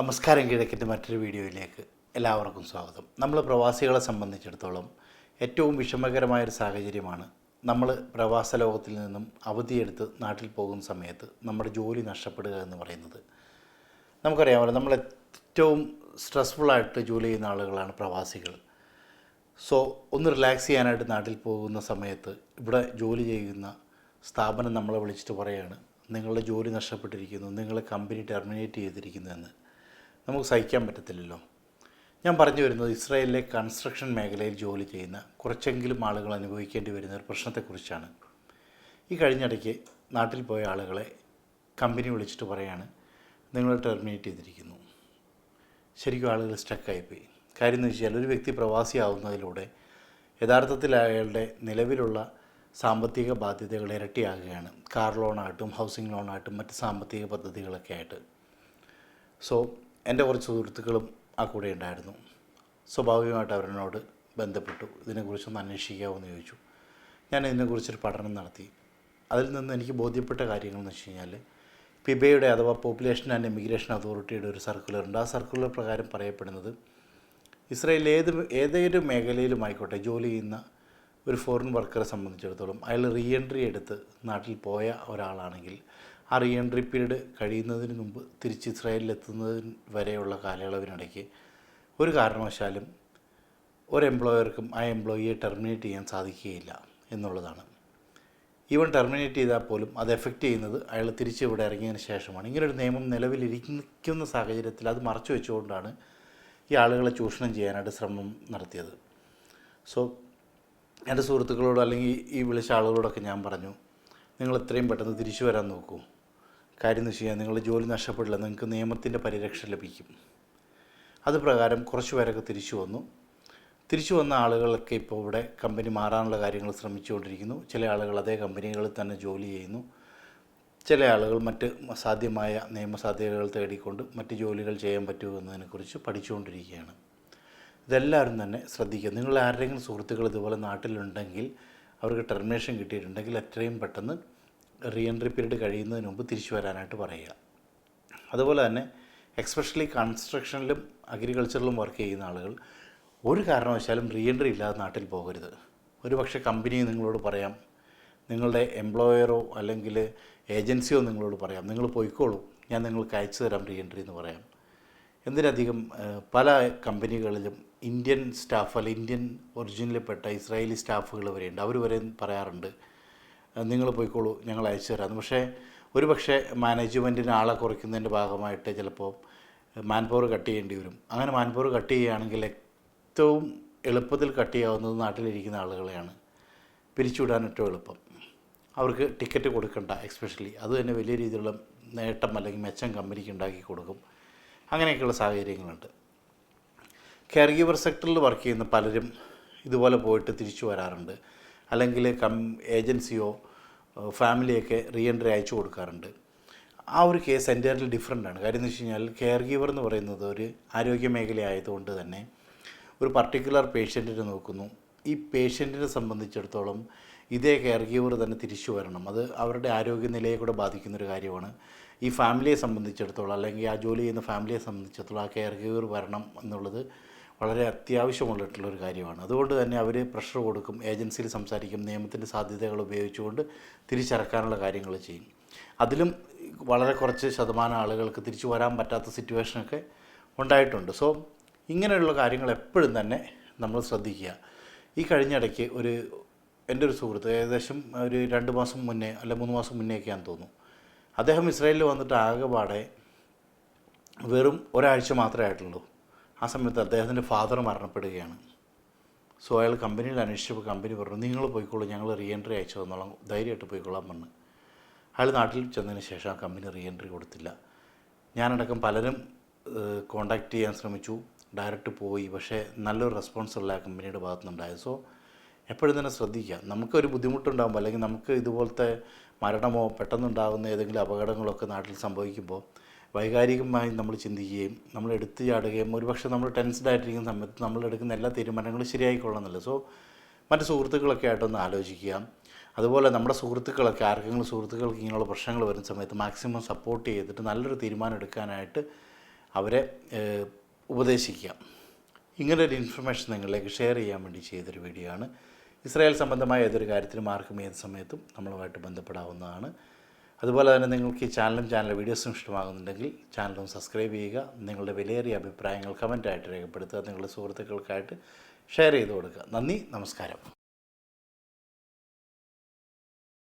നമസ്കാരം കിഴക്കിന്റെ മറ്റൊരു വീഡിയോയിലേക്ക് എല്ലാവർക്കും സ്വാഗതം. നമ്മൾ പ്രവാസികളെ സംബന്ധിച്ചിടത്തോളം ഏറ്റവും വിഷമകരമായൊരു സാഹചര്യമാണ് നമ്മൾ പ്രവാസ ലോകത്തിൽ നിന്നും അവധിയെടുത്ത് നാട്ടിൽ പോകുന്ന സമയത്ത് നമ്മുടെ ജോലി നഷ്ടപ്പെടുക എന്ന് പറയുന്നത്. നമുക്കറിയാമല്ലോ നമ്മൾ ഏറ്റവും സ്ട്രെസ്ഫുള്ളായിട്ട് ജോലി ചെയ്യുന്ന ആളുകളാണ് പ്രവാസികൾ. സോ ഒന്ന് റിലാക്സ് ചെയ്യാനായിട്ട് നാട്ടിൽ പോകുന്ന സമയത്ത് ഇവിടെ ജോലി ചെയ്യുന്ന സ്ഥാപനം നമ്മളെ വിളിച്ചിട്ട് പറയാണ് നിങ്ങളുടെ ജോലി നഷ്ടപ്പെട്ടിരിക്കുന്നു നിങ്ങളെ കമ്പനി ടെർമിനേറ്റ് ചെയ്തിരിക്കുന്നു എന്ന്. നമുക്ക് സഹിക്കാൻ പറ്റത്തില്ലല്ലോ. ഞാൻ പറഞ്ഞു വരുന്നത് ഇസ്രായേലിലെ കൺസ്ട്രക്ഷൻ മേഖലയിൽ ജോലി ചെയ്യുന്ന കുറച്ചെങ്കിലും ആളുകൾ അനുഭവിക്കേണ്ടി വരുന്ന ഒരു പ്രശ്നത്തെക്കുറിച്ചാണ്. ഈ കഴിഞ്ഞിടയ്ക്ക് നാട്ടിൽ പോയ ആളുകളെ കമ്പനി വിളിച്ചിട്ട് പറയാണ് നിങ്ങൾ ടെർമിനേറ്റ് ചെയ്തിരിക്കുന്നു. ശരിക്കും ആളുകൾ സ്റ്റക്കായിപ്പോയി കാര്യം എന്ന് വെച്ചാൽ ഒരു വ്യക്തി പ്രവാസിയാവുന്നതിലൂടെ യഥാർത്ഥത്തിൽ അയാളുടെ നിലവിലുള്ള സാമ്പത്തിക ബാധ്യതകൾ ഇരട്ടിയാകുകയാണ്. കാർ ലോണായിട്ടും ഹൗസിംഗ് ലോണായിട്ടും മറ്റ് സാമ്പത്തിക പദ്ധതികളൊക്കെ ആയിട്ട്. സോ എന്റെ കുറച്ച് സുഹൃത്തുക്കളും ആ കൂടെ ഉണ്ടായിരുന്നു. സ്വാഭാവികമായിട്ട് അവരെന്നോട് ബന്ധപ്പെട്ടു. ഇതിനെക്കുറിച്ചൊന്ന് അന്വേഷിക്കാമെന്ന് ചോദിച്ചു. ഞാൻ ഇതിനെക്കുറിച്ചൊരു പഠനം നടത്തി. അതിൽ നിന്ന് എനിക്ക് ബോധ്യപ്പെട്ട കാര്യങ്ങൾ എന്ന് വെച്ച് കഴിഞ്ഞാൽ പിബയുടെ അഥവാ പോപ്പുലേഷൻ ആൻഡ് ഇമിഗ്രേഷൻ അതോറിറ്റിയുടെ ഒരു സർക്കുലർ ഉണ്ട് ആ സർക്കുലർ പ്രകാരം പറയപ്പെടുന്നത് ഇസ്രയേലിൽ ഏത് ഏതൊരു മേഖലയിലും ആയിക്കോട്ടെ ജോലി ചെയ്യുന്ന ഒരു ഫോറിൻ വർക്കറെ സംബന്ധിച്ചിടത്തോളം അയാൾ റീ എൻട്രി എടുത്ത് നാട്ടിൽ പോയ ഒരാളാണെങ്കിൽ ആ റീ എൻട്രി പീരീഡ് കഴിയുന്നതിന് മുമ്പ് തിരിച്ച് ഇസ്രായേലിൽ എത്തുന്നതിന് വരെയുള്ള കാലയളവിനിടയ്ക്ക് ഒരു കാരണവശാലും ഒരു എംപ്ലോയർക്കും ആ എംപ്ലോയിയെ ടെർമിനേറ്റ് ചെയ്യാൻ സാധിക്കുകയില്ല എന്നുള്ളതാണ്. ഈവൻ ടെർമിനേറ്റ് ചെയ്താൽ പോലും അത് എഫക്റ്റ് ചെയ്യുന്നത് അയാൾ തിരിച്ച് ഇവിടെ ഇറങ്ങിയതിന് ശേഷമാണ്. ഇങ്ങനൊരു നിയമം നിലവിലിരിക്കുന്ന സാഹചര്യത്തിൽ അത് മറച്ചു വെച്ചുകൊണ്ടാണ് ഈ ആളുകളെ ചൂഷണം ചെയ്യാനായിട്ട് ശ്രമം നടത്തിയത്. സോ എന്റെ സുഹൃത്തുക്കളോട് അല്ലെങ്കിൽ ഈ വിളിച്ച ആളുകളോടൊക്കെ ഞാൻ പറഞ്ഞു നിങ്ങൾ എത്രയും പെട്ടെന്ന് തിരിച്ചു വരാൻ നോക്കൂ. കാര്യം എന്ന് വെച്ച് കഴിഞ്ഞാൽ നിങ്ങളുടെ ജോലി നഷ്ടപ്പെടില്ല നിങ്ങൾക്ക് നിയമത്തിന്റെ പരിരക്ഷ ലഭിക്കും. അത് പ്രകാരം കുറച്ച് പേരൊക്കെ തിരിച്ചു വന്നു. തിരിച്ചു വന്ന ആളുകളൊക്കെ ഇപ്പോൾ ഇവിടെ കമ്പനി മാറാനുള്ള കാര്യങ്ങൾ ശ്രമിച്ചുകൊണ്ടിരിക്കുന്നു. ചില ആളുകൾ അതേ കമ്പനികളിൽ തന്നെ ജോലി ചെയ്യുന്നു. ചില ആളുകൾ മറ്റ് സാധ്യമായ നിയമസാധ്യതകൾ തേടിക്കൊണ്ട് മറ്റ് ജോലികൾ ചെയ്യാൻ പറ്റുമോ എന്നതിനെക്കുറിച്ച് പഠിച്ചുകൊണ്ടിരിക്കുകയാണ്. ഇതെല്ലാവരും തന്നെ ശ്രദ്ധിക്കുക. നിങ്ങൾ ആരുടെയെങ്കിലും സുഹൃത്തുക്കൾ ഇതുപോലെ നാട്ടിലുണ്ടെങ്കിൽ അവർക്ക് ടെർമിനേഷൻ കിട്ടിയിട്ടുണ്ടെങ്കിൽ എത്രയും പെട്ടെന്ന് റീ എൻട്രി പീരീഡ് കഴിയുന്നതിന് മുമ്പ് തിരിച്ചു വരാനായിട്ട് പറയുക. അതുപോലെ തന്നെ എക്സ്പെഷ്യലി കൺസ്ട്രക്ഷനിലും അഗ്രികൾച്ചറിലും വർക്ക് ചെയ്യുന്ന ആളുകൾ ഒരു കാരണവശാലും റീ എൻട്രി ഇല്ലാതെ നാട്ടിൽ പോകരുത്. ഒരു പക്ഷേ കമ്പനി നിങ്ങളോട് പറയാം നിങ്ങളുടെ എംപ്ലോയറോ അല്ലെങ്കിൽ ഏജൻസിയോ നിങ്ങളോട് പറയാം നിങ്ങൾ പോയിക്കോളൂ ഞാൻ നിങ്ങൾക്ക് അയച്ചു തരാം റീ എൻട്രി എന്ന് പറയാം. എന്തിനധികം പല കമ്പനികളിലും ഇന്ത്യൻ സ്റ്റാഫ് അല്ലെങ്കിൽ ഇന്ത്യൻ ഒറിജിനിൽപ്പെട്ട ഇസ്രായേലി സ്റ്റാഫുകൾ വരെയുണ്ട്. അവർ വരെ പറയാറുണ്ട് നിങ്ങൾ പോയിക്കോളൂ ഞങ്ങൾ അയച്ചു തരാം. പക്ഷേ ഒരു പക്ഷേ മാനേജ്മെന്റിന് ആളെ കുറയ്ക്കുന്നതിന്റെ ഭാഗമായിട്ട് ചിലപ്പോൾ മാൻ പവർ കട്ട് ചെയ്യേണ്ടി വരും. അങ്ങനെ മാൻ പവർ കട്ട് ചെയ്യുകയാണെങ്കിൽ ഏറ്റവും എളുപ്പത്തിൽ കട്ട് ചെയ്യാവുന്നത് നാട്ടിലിരിക്കുന്ന ആളുകളെയാണ്. പിരിച്ചുവിടാൻ ഏറ്റവും എളുപ്പം. അവർക്ക് ടിക്കറ്റ് കൊടുക്കണ്ട എക്സ്പെഷ്യലി അത് തന്നെ വലിയ രീതിയിലുള്ള നേട്ടം അല്ലെങ്കിൽ മെച്ചം കമ്പനിക്ക് ഉണ്ടാക്കി കൊടുക്കും. അങ്ങനെയൊക്കെയുള്ള സാഹചര്യങ്ങളുണ്ട്. കെയർ ഗീവർ സെക്ടറിൽ വർക്ക് ചെയ്യുന്ന പലരും ഇതുപോലെ പോയിട്ട് തിരിച്ചു വരാറുണ്ട്. അല്ലെങ്കിൽ കം ഏജൻസിയോ ഫാമിലിയൊക്കെ റീഎൻട്രി അയച്ചു കൊടുക്കാറുണ്ട്. ആ ഒരു കേസ് എന്റയർലി ഡിഫറെന്റ് ആണ്. കാര്യം എന്ന് വെച്ച് കഴിഞ്ഞാൽ കെയർ ഗീവർ എന്ന് പറയുന്നത് ഒരു ആരോഗ്യ മേഖല ആയതുകൊണ്ട് തന്നെ ഒരു പർട്ടിക്കുലർ പേഷ്യന്റിനെ നോക്കുന്നു. ഈ പേഷ്യന്റിനെ സംബന്ധിച്ചിടത്തോളം ഇതേ കെയർ ഗീവർ തന്നെ തിരിച്ചു വരണം. അത് അവരുടെ ആരോഗ്യനിലയെ കൂടെ ബാധിക്കുന്നൊരു കാര്യമാണ്. ഈ ഫാമിലിയെ സംബന്ധിച്ചിടത്തോളം അല്ലെങ്കിൽ ആ ജോലി ചെയ്യുന്ന ഫാമിലിയെ സംബന്ധിച്ചിടത്തോളം ആ കെയർ ഗീവർ വരണം എന്നുള്ളത് വളരെ അത്യാവശ്യമുള്ളിട്ടുള്ളൊരു കാര്യമാണ്. അതുകൊണ്ട് തന്നെ അവർ പ്രഷർ കൊടുക്കും ഏജൻസിയിൽ സംസാരിക്കും നിയമത്തിന്റെ സാധ്യതകൾ ഉപയോഗിച്ചുകൊണ്ട് തിരിച്ചിറക്കാനുള്ള കാര്യങ്ങൾ ചെയ്യും. അതിലും വളരെ കുറച്ച് ശതമാനം ആളുകൾക്ക് തിരിച്ചു വരാൻ പറ്റാത്ത സിറ്റുവേഷനൊക്കെ ഉണ്ടായിട്ടുണ്ട്. സോ ഇങ്ങനെയുള്ള കാര്യങ്ങൾ എപ്പോഴും തന്നെ നമ്മൾ ശ്രദ്ധിക്കുക. ഈ കഴിഞ്ഞിടയ്ക്ക് ഒരു എന്റെ ഒരു സുഹൃത്ത് ഏകദേശം ഒരു രണ്ട് മാസം മുന്നേ അല്ല മൂന്ന് മാസം മുന്നേ മുന്നേയൊക്കെയാണെന്ന് തോന്നുന്നു. അദ്ദേഹം ഇസ്രായേലിൽ വന്നിട്ട് ആകെപാടെ വെറും ഒരാഴ്ച മാത്രമേ ആയിട്ടുള്ളൂ. ആ സമയത്ത് അദ്ദേഹത്തിന്റെ ഫാദർ മരണപ്പെടുകയാണ്. സോ അയാൾ കമ്പനിയിൽ അന്വേഷിച്ചപ്പോൾ കമ്പനി പറഞ്ഞു നിങ്ങൾ പോയിക്കോളൂ ഞങ്ങൾ റീ എൻട്രി അയച്ചു തന്നോളാം ധൈര്യമായിട്ട് പോയിക്കോളാം പറഞ്ഞു അയാൾ നാട്ടിൽ ചെന്നതിന് ശേഷം ആ കമ്പനി റീ എൻട്രി കൊടുത്തില്ല. ഞാനടക്കം പലരും കോണ്ടാക്ട് ചെയ്യാൻ ശ്രമിച്ചു ഡയറക്റ്റ് പോയി പക്ഷേ നല്ലൊരു റെസ്പോൺസ് ഉള്ള ആ കമ്പനിയുടെ ഭാഗത്തുനിന്നുണ്ടായത്. സോ എപ്പോഴും തന്നെ ശ്രദ്ധിക്കുക. നമുക്കൊരു ബുദ്ധിമുട്ടുണ്ടാകുമ്പോൾ അല്ലെങ്കിൽ നമുക്ക് ഇതുപോലത്തെ മരണമോ പെട്ടെന്നുണ്ടാകുന്ന ഏതെങ്കിലും അപകടങ്ങളൊക്കെ നാട്ടിൽ സംഭവിക്കുമ്പോൾ വൈകാരികമായി നമ്മൾ ചിന്തിക്കുകയും നമ്മൾ എടുത്തു ചാടുകയും ഒരുപക്ഷെ നമ്മൾ ടെൻസ്ഡ് ആയിട്ടിരിക്കുന്ന സമയത്ത് നമ്മൾ എടുക്കുന്ന എല്ലാ തീരുമാനങ്ങളും ശരിയായിക്കൊള്ളുന്നില്ല സോ മറ്റു സുഹൃത്തുക്കളൊക്കെ ആയിട്ടൊന്ന് ആലോചിക്കുക. അതുപോലെ നമ്മുടെ സുഹൃത്തുക്കളൊക്കെ ആർക്കെങ്കിലും സുഹൃത്തുക്കൾക്ക് ഇങ്ങനെയുള്ള പ്രശ്നങ്ങൾ വരുന്ന സമയത്ത് മാക്സിമം സപ്പോർട്ട് ചെയ്തിട്ട് നല്ലൊരു തീരുമാനം എടുക്കാനായിട്ട് അവരെ ഉപദേശിക്കുക. ഇങ്ങനൊരു ഇൻഫർമേഷൻ നിങ്ങളിലേക്ക് ഷെയർ ചെയ്യാൻ വേണ്ടി ചെയ്തൊരു വീഡിയോ ആണ്. ഇസ്രായേൽ സംബന്ധമായ ഏതൊരു കാര്യത്തിനും ആർക്കും ഏത് സമയത്തും നമ്മളുമായിട്ട് ബന്ധപ്പെടാവുന്നതാണ്. അതുപോലെ തന്നെ നിങ്ങൾക്ക് ഈ ചാനലും ചാനൽ വീഡിയോസും ഇഷ്ടമാകുന്നുണ്ടെങ്കിൽ ചാനലും സബ്സ്ക്രൈബ് ചെയ്യുക നിങ്ങളുടെ വിലയേറിയ അഭിപ്രായങ്ങൾ കമന്റായിട്ട് രേഖപ്പെടുത്തുക നിങ്ങളുടെ സുഹൃത്തുക്കൾക്കായിട്ട് ഷെയർ ചെയ്ത് കൊടുക്കുക. നന്ദി നമസ്കാരം.